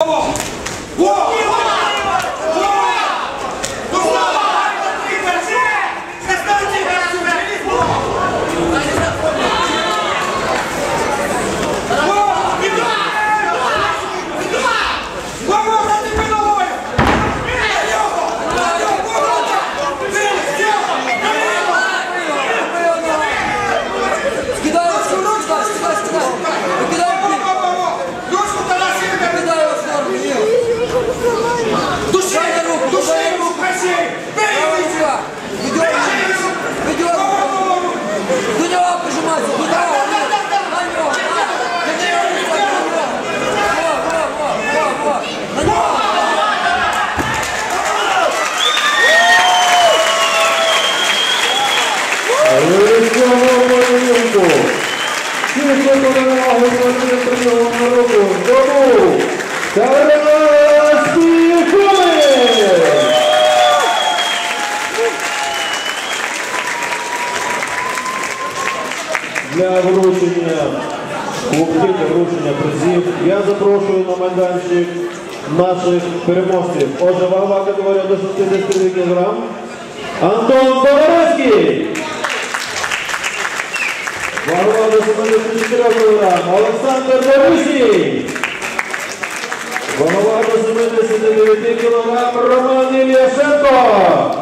와! Для вручення кубків, вручення призів я запрошую на майданчик наших переможців. Отже, вагова категорія до 62 кг. Антон Товариський. Вагова до 74 кг. Олександр Борисій. Голова до 79 кг. Роман Ільяшенко.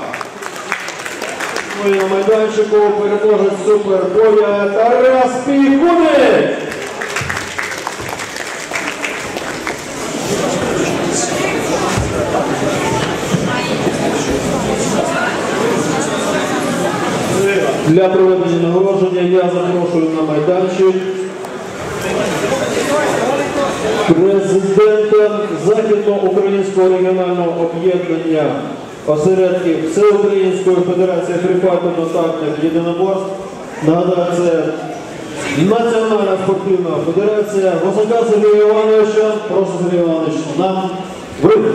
Ну і на майданчику переможець супербоя Тарас Пікунець. Для проведення нагородження я запрошую на майданчик президента Західноукраїнського регіонального об'єднання осередків Всеукраїнської Федерації фріфайту-настальних єдиноборств. Нагадаю, це Національна спортивна федерація. Госака Сергія Івановича. Прошу Сергій Іванович нам вийти.